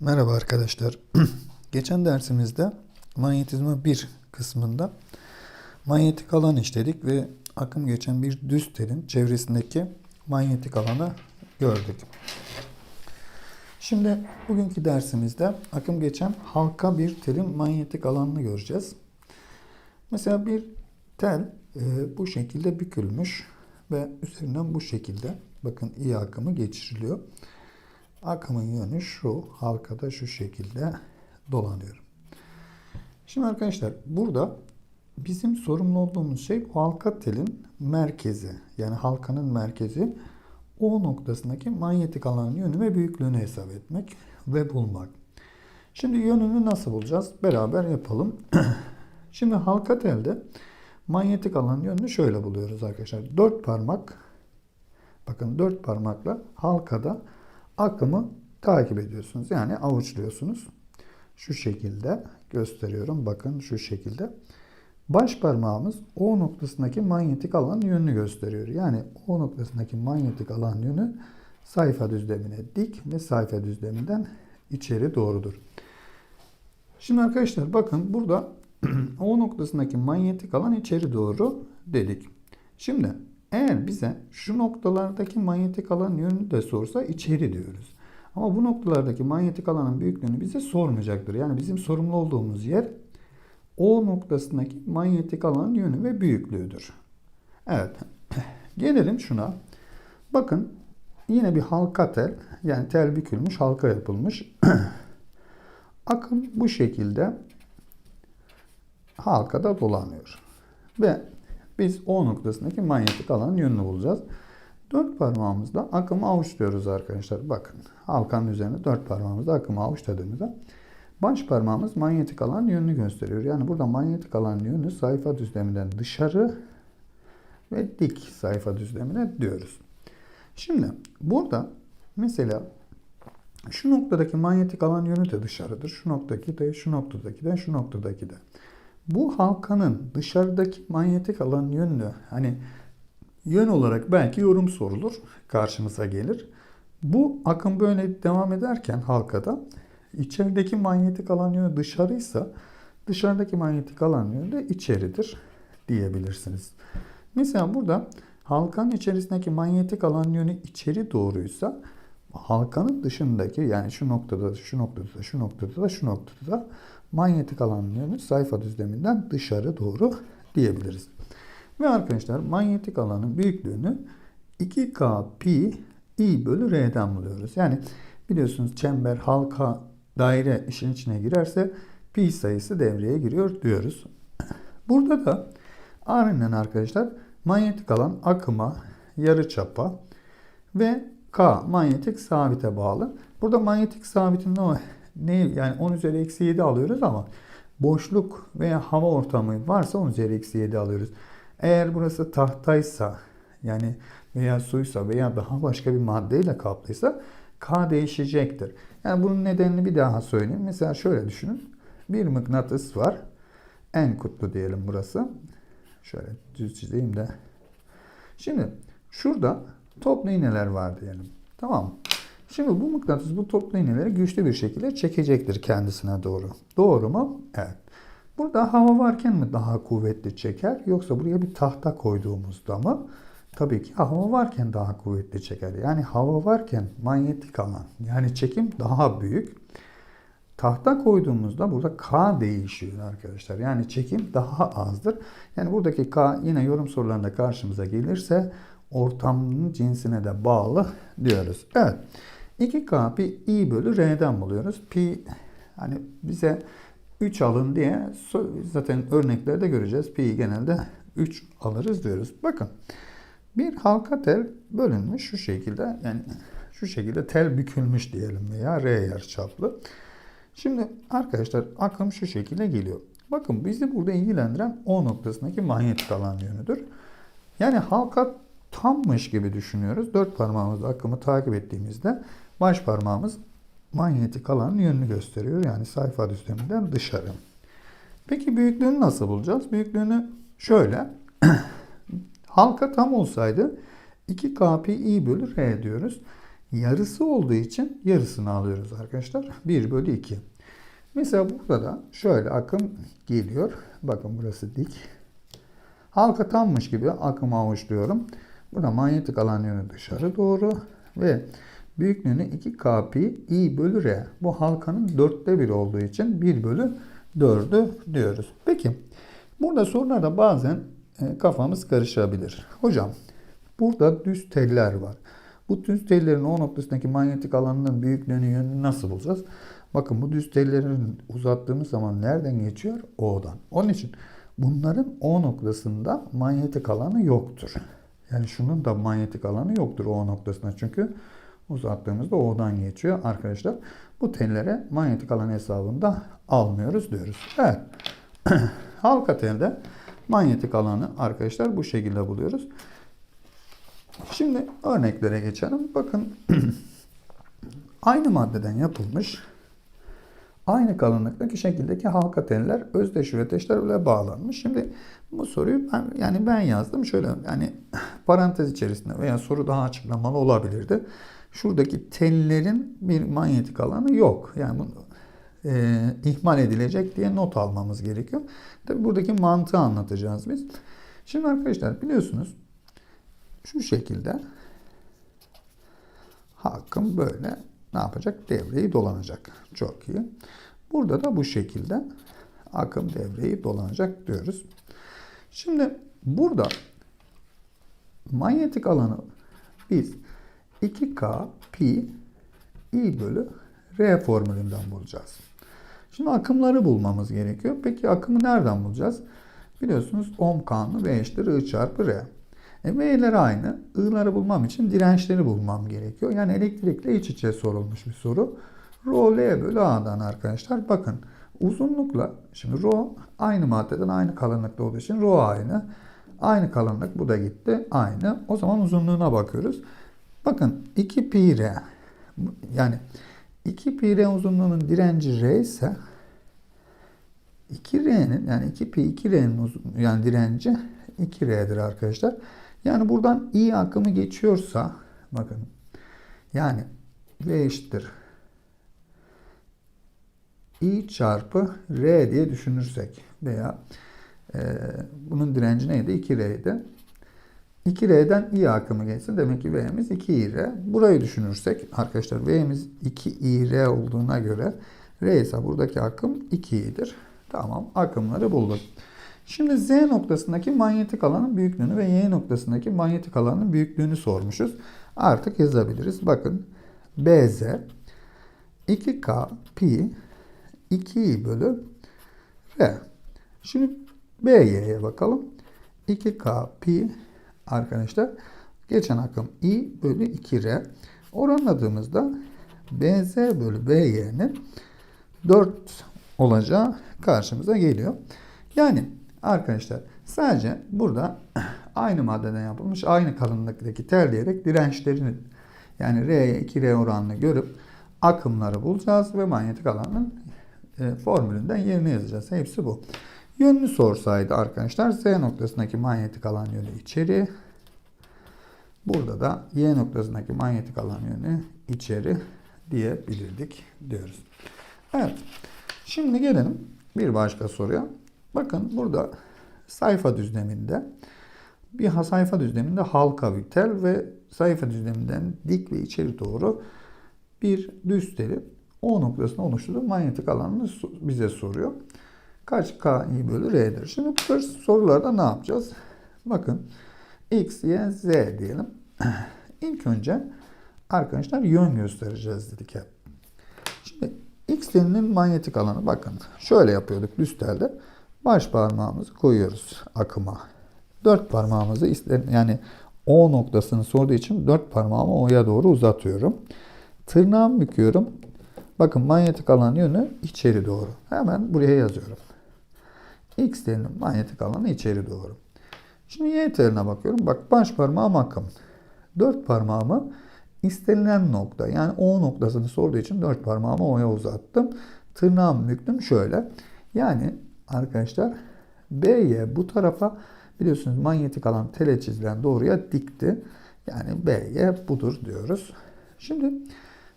Merhaba arkadaşlar. Geçen dersimizde manyetizma 1 kısmında manyetik alan işledik ve akım geçen bir düz telin çevresindeki manyetik alanı gördük. Şimdi bugünkü dersimizde akım geçen halka bir telin manyetik alanını göreceğiz. Mesela bir tel e, bu şekilde bükülmüş ve üzerinden bu şekilde bakın iyi akımı geçiriliyor. Akımın yönü şu. Halkada şu şekilde dolanıyor. Şimdi arkadaşlar burada bizim sorumlu olduğumuz şey o halka telin merkezi. Yani halkanın merkezi o noktasındaki manyetik alanın yönü ve büyüklüğünü hesap etmek ve bulmak. Şimdi yönünü nasıl bulacağız? Beraber yapalım. Şimdi halka telde manyetik alanın yönünü şöyle buluyoruz arkadaşlar. Dört parmak bakın dört parmakla halkada akımı takip ediyorsunuz. Yani avuçluyorsunuz. Şu şekilde gösteriyorum. Bakın şu şekilde. Baş parmağımız O noktasındaki manyetik alan yönünü gösteriyor. Yani O noktasındaki manyetik alan yönü sayfa düzlemine dik ve sayfa düzleminden içeri doğrudur. Şimdi arkadaşlar bakın burada O noktasındaki manyetik alan içeri doğru dedik. Şimdi eğer bize şu noktalardaki manyetik alan yönünü de sorsa içeri diyoruz. Ama bu noktalardaki manyetik alanın büyüklüğünü bize sormayacaktır. Yani bizim sorumlu olduğumuz yer o noktasındaki manyetik alan yönü ve büyüklüğüdür. Evet. Gelelim şuna. Bakın yine bir halka tel. Yani tel bükülmüş, halka yapılmış. Akım bu şekilde halkada dolanıyor. Ve biz O noktasındaki manyetik alanın yönünü bulacağız. Dört parmağımızla akımı avuçluyoruz arkadaşlar. Bakın halkanın üzerine dört parmağımızla akımı avuçladığımızda baş parmağımız manyetik alan yönünü gösteriyor. Yani burada manyetik alan yönü sayfa düzleminden dışarı ve dik sayfa düzlemine diyoruz. Şimdi burada mesela şu noktadaki manyetik alan yönü de dışarıdır. Şu noktadaki de, şu noktadaki de, şu noktadaki de. Bu halkanın dışarıdaki manyetik alan yönünü hani yön olarak belki yorum sorulur, karşımıza gelir. Bu akım böyle devam ederken halkada içerideki manyetik alan yönü dışarıysa dışarıdaki manyetik alan yönü de içeridir diyebilirsiniz. Mesela burada halkanın içerisindeki manyetik alan yönü içeri doğruysa halkanın dışındaki yani şu noktada, şu noktada, şu noktada da, şu noktada da manyetik alan yönü sayfa düzleminden dışarı doğru diyebiliriz. Ve arkadaşlar manyetik alanın büyüklüğünü 2K pi i bölü r'den buluyoruz. Yani biliyorsunuz çember, halka, daire işin içine girerse pi sayısı devreye giriyor diyoruz. Burada da aynen arkadaşlar manyetik alan akıma, yarıçapa ve K manyetik sabite bağlı. Burada manyetik sabitin ne, ne yani 10 üzeri eksi 7 alıyoruz ama boşluk veya hava ortamı varsa 10 üzeri eksi 7 alıyoruz. Eğer burası tahtaysa yani veya suysa veya daha başka bir maddeyle kaplıysa K değişecektir. Yani bunun nedenini bir daha söyleyeyim. Mesela şöyle düşünün. Bir mıknatıs var. En kutlu diyelim burası. Şöyle düz çizeyim de. Şimdi şurada toplu iğneler var diyelim. Tamam? Şimdi bu mıknatıs bu toplu iğneleri güçlü bir şekilde çekecektir kendisine doğru. Doğru mu? Evet. Burada hava varken mi daha kuvvetli çeker yoksa buraya bir tahta koyduğumuzda mı? Tabii ki hava varken daha kuvvetli çeker. Yani hava varken manyetik alan yani çekim daha büyük. Tahta koyduğumuzda burada K değişiyor arkadaşlar. Yani çekim daha azdır. Yani buradaki K yine yorum sorularında karşımıza gelirse ortamın cinsine de bağlı diyoruz. Evet. 2K pi i bölü r'den buluyoruz. Pi hani bize 3 alın diye zaten örneklerde göreceğiz. Pi genelde 3 alırız diyoruz. Bakın bir halka tel bölünmüş şu şekilde yani şu şekilde tel bükülmüş diyelim veya R yarıçaplı. Şimdi arkadaşlar akım şu şekilde geliyor. Bakın bizi burada ilgilendiren O noktasındaki manyetik alan yönüdür. Yani halka tammış gibi düşünüyoruz. Dört parmağımızla akımı takip ettiğimizde baş parmağımız manyetik alanın yönünü gösteriyor. Yani sayfa düzleminden dışarı. Peki büyüklüğünü nasıl bulacağız? Büyüklüğünü şöyle. halka tam olsaydı 2 k pi i bölü r diyoruz. yarısı olduğu için yarısını alıyoruz arkadaşlar. 1 bölü 2. Mesela burada da şöyle akım geliyor. Bakın burası dik. Halka tammış gibi akımı avuçluyorum. Burada manyetik alan yönü dışarı doğru ve büyüklüğünü 2 k pi i bölü r. Bu halkanın dörtte biri olduğu için 1 bölü 4'ü diyoruz. Peki burada sorularda bazen e, kafamız karışabilir. Hocam burada düz teller var. Bu düz tellerin o noktasındaki manyetik alanının büyüklüğünü yönünü nasıl bulacağız? Bakın bu düz tellerin uzattığımız zaman nereden geçiyor? O'dan. Onun için bunların O noktasında manyetik alanı yoktur. Yani şunun da manyetik alanı yoktur O noktasında. Çünkü uzattığımızda O'dan geçiyor arkadaşlar. Bu tellere manyetik alan hesabında almıyoruz diyoruz. Evet. Halka telde manyetik alanı arkadaşlar bu şekilde buluyoruz. Şimdi örneklere geçelim. Bakın aynı maddeden yapılmış aynı kalınlıktaki şekildeki halka teller özdeş üreteçlerle bağlanmış. Şimdi bu soruyu ben yani ben yazdım şöyle yani parantez içerisinde veya soru daha açıklamalı olabilirdi. Şuradaki tellerin bir manyetik alanı yok. Yani bunu e, ihmal edilecek diye not almamız gerekiyor. Tabi buradaki mantığı anlatacağız biz. Şimdi arkadaşlar biliyorsunuz şu şekilde hakkım böyle ne yapacak? Devreyi dolanacak. Çok iyi. Burada da bu şekilde akım devreyi dolanacak diyoruz. Şimdi burada manyetik alanı biz 2K pi i bölü R formülünden bulacağız. Şimdi akımları bulmamız gerekiyor. Peki akımı nereden bulacağız? Biliyorsunuz ohm kanunu V eşittir I çarpı R. E, V'ler aynı. I'ları bulmam için dirençleri bulmam gerekiyor. Yani elektrikle iç içe sorulmuş bir soru. Rho L bölü A'dan arkadaşlar. Bakın uzunlukla şimdi Rho aynı maddeden aynı kalınlıkta olduğu için Rho aynı. Aynı kalınlık bu da gitti. Aynı. O zaman uzunluğuna bakıyoruz. Bakın 2 pi R yani 2 pi R uzunluğunun direnci R ise 2R'nin yani 2 pi 2R'nin yani direnci 2R'dir arkadaşlar. Yani buradan I akımı geçiyorsa bakın yani V eşittir I çarpı R diye düşünürsek veya e, bunun direnci neydi? 2R'ydi. 2R'den I akımı geçsin. Demek ki V'miz 2Ir. Burayı düşünürsek arkadaşlar V'miz 2Ir olduğuna göre R ise buradaki akım 2i'dir. Tamam akımları bulduk. Şimdi Z noktasındaki manyetik alanın büyüklüğünü ve Y noktasındaki manyetik alanın büyüklüğünü sormuşuz. Artık yazabiliriz. Bakın BZ 2K pi 2i bölü R. Şimdi BY'ye bakalım. 2K pi arkadaşlar geçen akım i bölü 2R. Oranladığımızda BZ bölü BY'nin 4 olacağı karşımıza geliyor. Yani arkadaşlar sadece burada aynı maddeden yapılmış aynı kalınlıktaki terleyerek dirençlerini yani R'ye 2R oranını görüp akımları bulacağız ve manyetik alanın e, formülünden yerine yazacağız. Hepsi bu. Yönünü sorsaydı arkadaşlar Z noktasındaki manyetik alan yönü içeri. Burada da Y noktasındaki manyetik alan yönü içeri diyebilirdik diyoruz. Evet. Şimdi gelelim bir başka soruya. Bakın burada sayfa düzleminde bir sayfa düzleminde halka bir tel ve sayfa düzleminden dik ve içeri doğru bir düz teli O noktasında oluşturduğu manyetik alanını bize soruyor. Kaç K i bölü R'dir? Şimdi bu tür sorularda ne yapacağız? Bakın X, Y, Z diyelim. İlk önce arkadaşlar yön göstereceğiz dedik hep. Şimdi X telinin manyetik alanı bakın. Şöyle yapıyorduk düz telde. Baş parmağımızı koyuyoruz akıma. Dört parmağımızı yani O noktasını sorduğu için dört parmağımı O'ya doğru uzatıyorum. Tırnağımı büküyorum. Bakın manyetik alan yönü içeri doğru. Hemen buraya yazıyorum. X telinin manyetik alanı içeri doğru. Şimdi Y teline bakıyorum. Bak baş parmağım akım. Dört parmağımı istenilen nokta yani O noktasını sorduğu için dört parmağımı O'ya uzattım. Tırnağımı büktüm şöyle. Yani arkadaşlar BY bu tarafa biliyorsunuz manyetik alan tele çizilen doğruya dikti. Yani BY budur diyoruz. Şimdi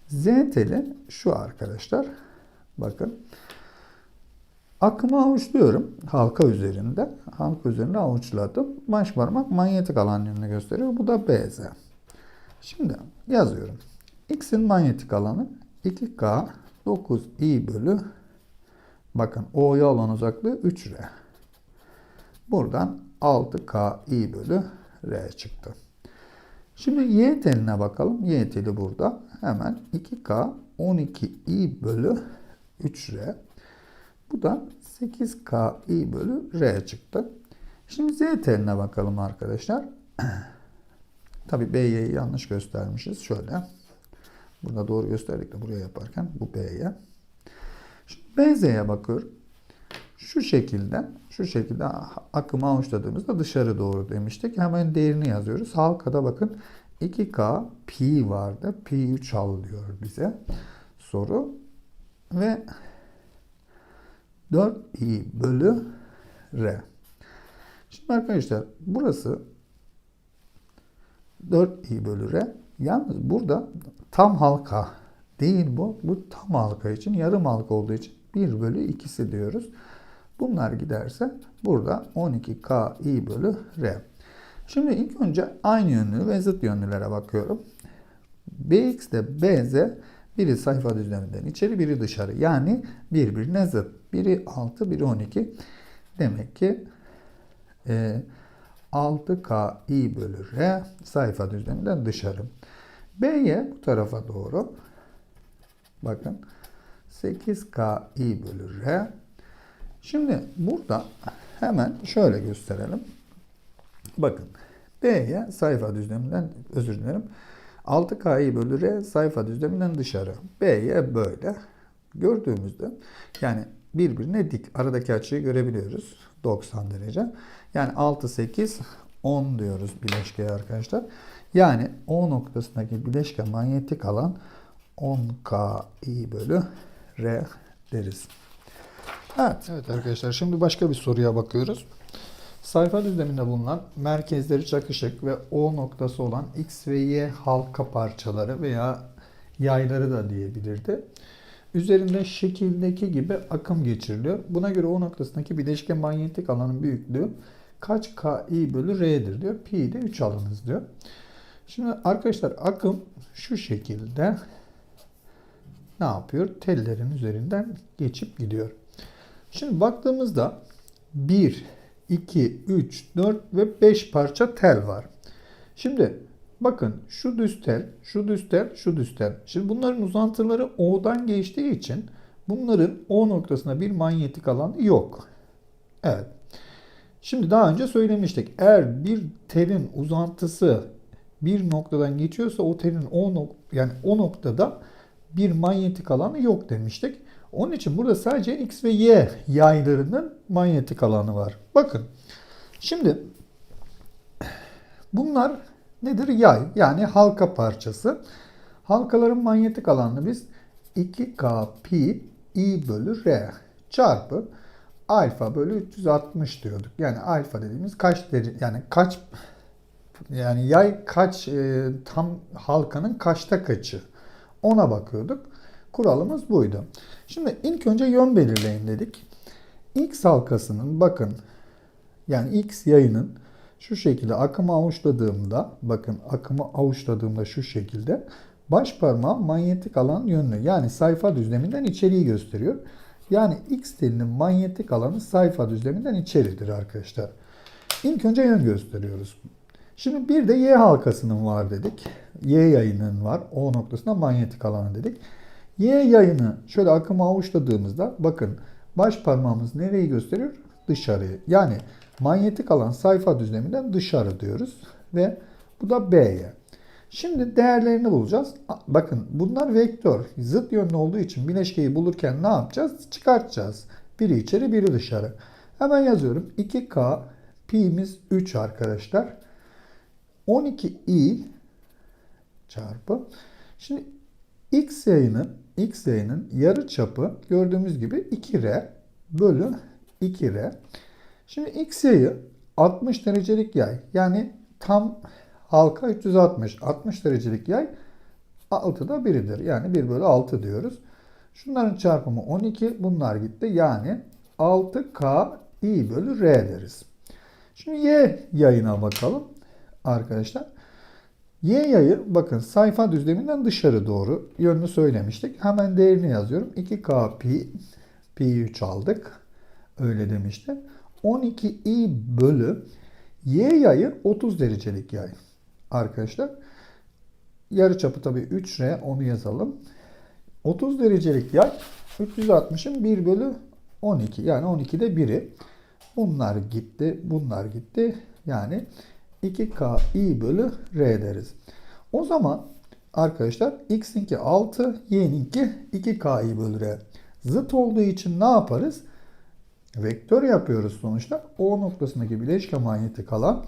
Z teli şu arkadaşlar. Bakın. Akımı avuçluyorum halka üzerinde. Halka üzerinde avuçladım. Baş parmak manyetik alan yönünü gösteriyor. Bu da BZ. Şimdi yazıyorum. X'in manyetik alanı 2K 9i bölü bakın O'ya olan uzaklığı 3R. Buradan 6Ki bölü R çıktı. Şimdi Y teline bakalım. Y teli burada. Hemen 2K 12i bölü 3R. Bu da 8Ki bölü R çıktı. Şimdi Z teline bakalım arkadaşlar. Tabi B'yi yanlış göstermişiz. Şöyle. Burada doğru gösterdik de buraya yaparken bu B'ye. BZ'ye bakıyorum. Şu şekilde, şu şekilde akımı avuçladığımızda dışarı doğru demiştik. Hemen değerini yazıyoruz. Halkada bakın 2K pi vardı. Pi 3 al diyor bize soru. Ve 4i bölü r. Şimdi arkadaşlar burası 4i bölü r. Yalnız burada tam halka değil bu. Bu tam halka için yarım halka olduğu için 1 bölü 2'si diyoruz. Bunlar giderse burada 12ki bölü r. Şimdi ilk önce aynı yönlü ve zıt yönlülere bakıyorum. bx ile bz biri sayfa düzleminden içeri biri dışarı. Yani birbirine zıt. Biri 6 biri 12. Demek ki e, 6ki bölü r sayfa düzleminden dışarı. B'ye bu tarafa doğru. Bakın 8ki bölü r. Şimdi burada hemen şöyle gösterelim. Bakın B'ye sayfa düzleminden özür dilerim. 6K'yi bölü R sayfa düzleminden dışarı. B'ye böyle. Gördüğümüzde yani birbirine dik. Aradaki açıyı görebiliyoruz. 90 derece. Yani 6, 8, 10 diyoruz bileşkeye arkadaşlar. Yani O noktasındaki bileşke manyetik alan 10Ki bölü R deriz. Evet. evet arkadaşlar şimdi başka bir soruya bakıyoruz. Sayfa düzleminde bulunan merkezleri çakışık ve O noktası olan X ve Y halka parçaları veya yayları da diyebilirdi. Üzerinde şekildeki gibi akım geçiriliyor. Buna göre O noktasındaki bileşke manyetik alanın büyüklüğü kaç Ki bölü R'dir diyor. Pi de 3 alınız diyor. Şimdi arkadaşlar akım şu şekilde ne yapıyor? Tellerin üzerinden geçip gidiyor. Şimdi baktığımızda 1, 2, 3, 4 ve 5 parça tel var. Şimdi bakın şu düz tel, şu düz tel, şu düz tel. Şimdi bunların uzantıları O'dan geçtiği için bunların O noktasına bir manyetik alan yok. Evet. Şimdi daha önce söylemiştik. Eğer bir telin uzantısı bir noktadan geçiyorsa o telin o nok yani o noktada bir manyetik alanı yok demiştik. Onun için burada sadece X ve Y yaylarının manyetik alanı var. Bakın. Şimdi bunlar nedir? Yay yani halka parçası. Halkaların manyetik alanını biz 2K pi i bölü r çarpı alfa bölü 360 diyorduk. Yani alfa dediğimiz kaç derece yani kaç yani yay kaç e, tam halkanın kaçta kaçı ona bakıyorduk. Kuralımız buydu. Şimdi ilk önce yön belirleyin dedik. X halkasının bakın yani X yayının şu şekilde akımı avuçladığımda bakın akımı avuçladığımda şu şekilde baş parmağım manyetik alan yönlü yani sayfa düzleminden içeriği gösteriyor. Yani X telinin manyetik alanı sayfa düzleminden içeridir arkadaşlar. İlk önce yön gösteriyoruz. Şimdi bir de Y halkasının var dedik. Y yayının var. O noktasında manyetik alanı dedik. Y yayını şöyle akımı avuçladığımızda bakın baş parmağımız nereyi gösteriyor? Dışarıyı. Yani manyetik alan sayfa düzleminden dışarı diyoruz. Ve bu da B'ye. Şimdi değerlerini bulacağız. Bakın bunlar vektör. Zıt yönlü olduğu için bileşkeyi bulurken ne yapacağız? Çıkartacağız. Biri içeri biri dışarı. Hemen yazıyorum. 2K pi'miz 3 arkadaşlar. 12i çarpı. Şimdi x yayının x yayının yarı çapı gördüğümüz gibi 2r bölü 2r. Şimdi x yayı 60 derecelik yay. Yani tam halka 360. 60 derecelik yay 6 da 1'idir. Yani 1 bölü 6 diyoruz. Şunların çarpımı 12. Bunlar gitti. Yani 6K i bölü R deriz. Şimdi Y yayına bakalım arkadaşlar. Y yayı bakın sayfa düzleminden dışarı doğru yönünü söylemiştik. Hemen değerini yazıyorum. 2K pi pi 3 aldık. Öyle demişti. 12i bölü Y yayı 30 derecelik yay. Arkadaşlar yarı çapı tabii 3R onu yazalım. 30 derecelik yay 360'ın 1 bölü 12 yani 12'de 1'i. Bunlar gitti, bunlar gitti. Yani 2K i bölü R deriz. O zaman arkadaşlar x'inki 6, y'ninki 2K i bölü R. Zıt olduğu için ne yaparız? Vektör yapıyoruz sonuçta. O noktasındaki bileşke manyetik alan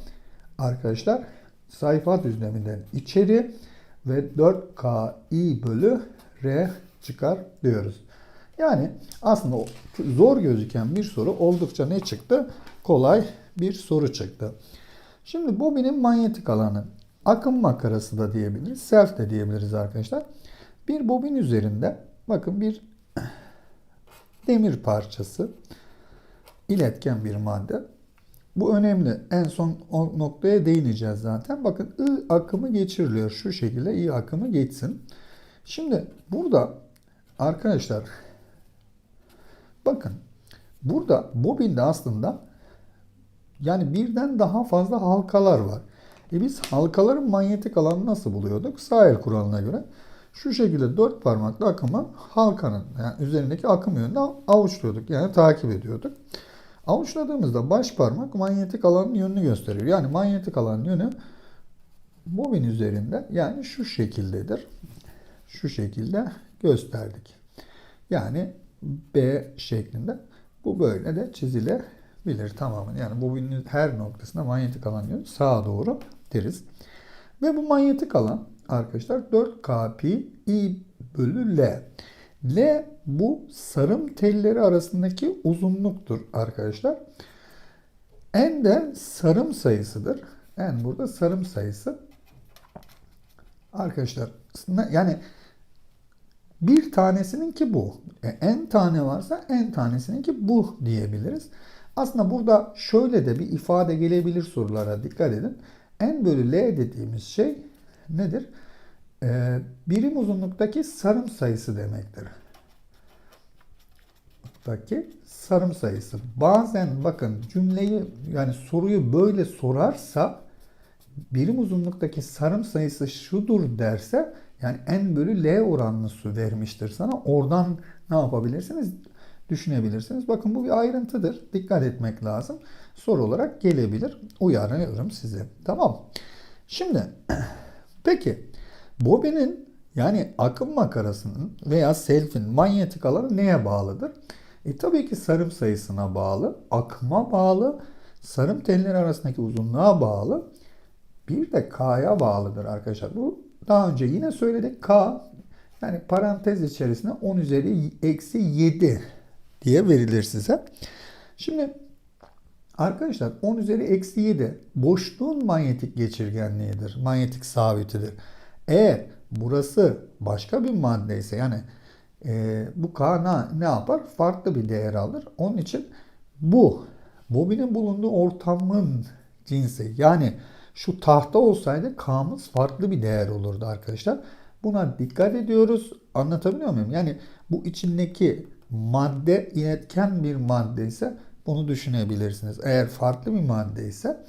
arkadaşlar sayfa düzleminden içeri ve 4K i bölü R çıkar diyoruz. Yani aslında zor gözüken bir soru oldukça ne çıktı? Kolay bir soru çıktı. Şimdi bobinin manyetik alanı akım makarası da diyebiliriz, self de diyebiliriz arkadaşlar. Bir bobin üzerinde bakın bir demir parçası iletken bir madde. Bu önemli. En son noktaya değineceğiz zaten. Bakın I akımı geçiriliyor. Şu şekilde I akımı geçsin. Şimdi burada arkadaşlar bakın burada bobinde aslında yani birden daha fazla halkalar var. E biz halkaların manyetik alanını nasıl buluyorduk? Sağ el kuralına göre şu şekilde dört parmakla akımı halkanın yani üzerindeki akım yönünde avuçluyorduk. Yani takip ediyorduk. Avuçladığımızda baş parmak manyetik alanın yönünü gösteriyor. Yani manyetik alanın yönü bobin üzerinde yani şu şekildedir. Şu şekilde gösterdik. Yani B şeklinde. Bu böyle de çizilebilir tamamen. Yani bobinin her noktasında manyetik alan yönü sağa doğru deriz. Ve bu manyetik alan arkadaşlar 4K pi i bölü L. L bu sarım telleri arasındaki uzunluktur arkadaşlar. N de sarım sayısıdır. N burada sarım sayısı. Arkadaşlar yani bir tanesinin ki bu. E, n tane varsa n tanesinin ki bu diyebiliriz. Aslında burada şöyle de bir ifade gelebilir sorulara dikkat edin. N bölü L dediğimiz şey nedir? Ee, birim uzunluktaki sarım sayısı demektir. Buradaki sarım sayısı. Bazen bakın cümleyi yani soruyu böyle sorarsa birim uzunluktaki sarım sayısı şudur derse yani n bölü l oranlı su vermiştir sana. Oradan ne yapabilirsiniz? Düşünebilirsiniz. Bakın bu bir ayrıntıdır. Dikkat etmek lazım. Soru olarak gelebilir. Uyarıyorum sizi. Tamam. Şimdi peki bobinin yani akım makarasının veya selfin manyetik alanı neye bağlıdır? E tabii ki sarım sayısına bağlı, akıma bağlı, sarım telleri arasındaki uzunluğa bağlı. Bir de K'ya bağlıdır arkadaşlar. Bu daha önce yine söyledik. K yani parantez içerisinde 10 üzeri eksi 7 diye verilir size. Şimdi arkadaşlar 10 üzeri eksi 7 boşluğun manyetik geçirgenliğidir. Manyetik sabitidir. Eğer burası başka bir madde ise yani e, bu K ne, yapar? Farklı bir değer alır. Onun için bu bobinin bulunduğu ortamın cinsi yani şu tahta olsaydı K'mız farklı bir değer olurdu arkadaşlar. Buna dikkat ediyoruz. Anlatabiliyor muyum? Yani bu içindeki madde iletken bir madde ise bunu düşünebilirsiniz. Eğer farklı bir madde ise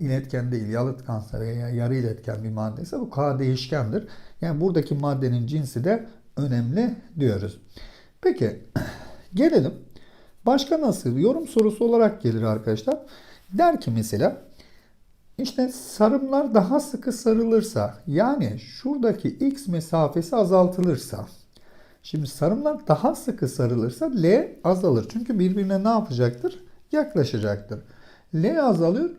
iletken değil, yalıtkansa veya yarı iletken bir madde bu K değişkendir. Yani buradaki maddenin cinsi de önemli diyoruz. Peki gelelim. Başka nasıl? Yorum sorusu olarak gelir arkadaşlar. Der ki mesela işte sarımlar daha sıkı sarılırsa yani şuradaki x mesafesi azaltılırsa şimdi sarımlar daha sıkı sarılırsa L azalır. Çünkü birbirine ne yapacaktır? Yaklaşacaktır. L azalıyor.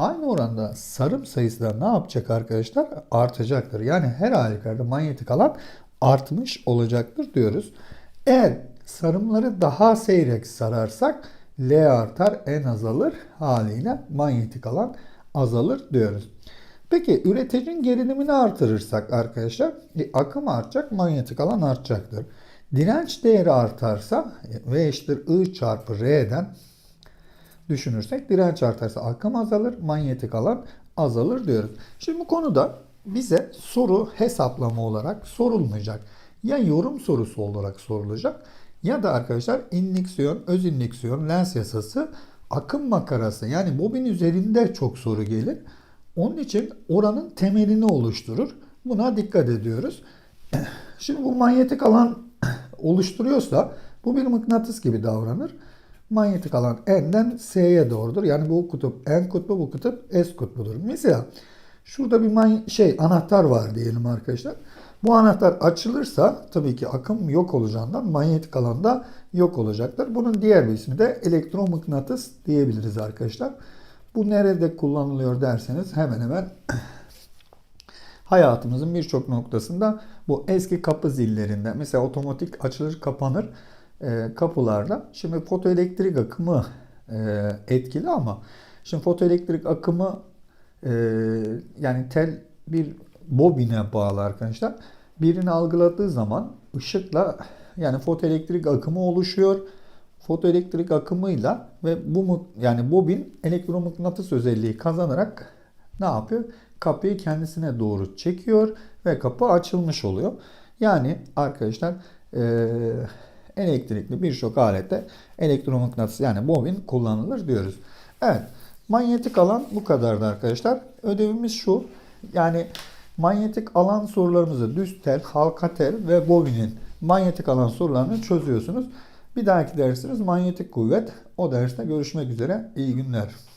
Aynı oranda sarım sayısı da ne yapacak arkadaşlar? Artacaktır. Yani her halükarda manyetik alan artmış olacaktır diyoruz. Eğer sarımları daha seyrek sararsak L artar, N azalır haliyle manyetik alan azalır diyoruz. Peki üreticinin gerilimini artırırsak arkadaşlar e, akım artacak, manyetik alan artacaktır. Direnç değeri artarsa e, V eşittir I çarpı R'den düşünürsek direnç artarsa akım azalır, manyetik alan azalır diyoruz. Şimdi bu konuda bize soru hesaplama olarak sorulmayacak. Ya yorum sorusu olarak sorulacak ya da arkadaşlar indüksiyon, öz indüksiyon, lens yasası, akım makarası yani bobin üzerinde çok soru gelir. Onun için oranın temelini oluşturur. Buna dikkat ediyoruz. Şimdi bu manyetik alan oluşturuyorsa bu bir mıknatıs gibi davranır. Manyetik alan N'den S'ye doğrudur. Yani bu kutup N kutbu, bu kutup S kutbudur. Mesela şurada bir şey anahtar var diyelim arkadaşlar. Bu anahtar açılırsa tabii ki akım yok olacağından manyetik alanda yok olacaktır. Bunun diğer bir ismi de elektromıknatıs diyebiliriz arkadaşlar. Bu nerede kullanılıyor derseniz hemen hemen hayatımızın birçok noktasında bu eski kapı zillerinde mesela otomatik açılır kapanır e, kapılarda şimdi fotoelektrik akımı e, etkili ama şimdi fotoelektrik akımı e, yani tel bir bobine bağlı arkadaşlar. Birini algıladığı zaman ışıkla yani fotoelektrik akımı oluşuyor. Fotoelektrik akımıyla ve bu yani bobin elektromıknatıs özelliği kazanarak ne yapıyor? Kapıyı kendisine doğru çekiyor ve kapı açılmış oluyor. Yani arkadaşlar eee, elektrikli birçok alette elektromıknatıs yani bobin kullanılır diyoruz. Evet manyetik alan bu kadardı arkadaşlar. Ödevimiz şu yani manyetik alan sorularımızı düz tel, halka tel ve bobinin manyetik alan sorularını çözüyorsunuz. Bir dahaki dersiniz manyetik kuvvet. O derste görüşmek üzere. İyi günler.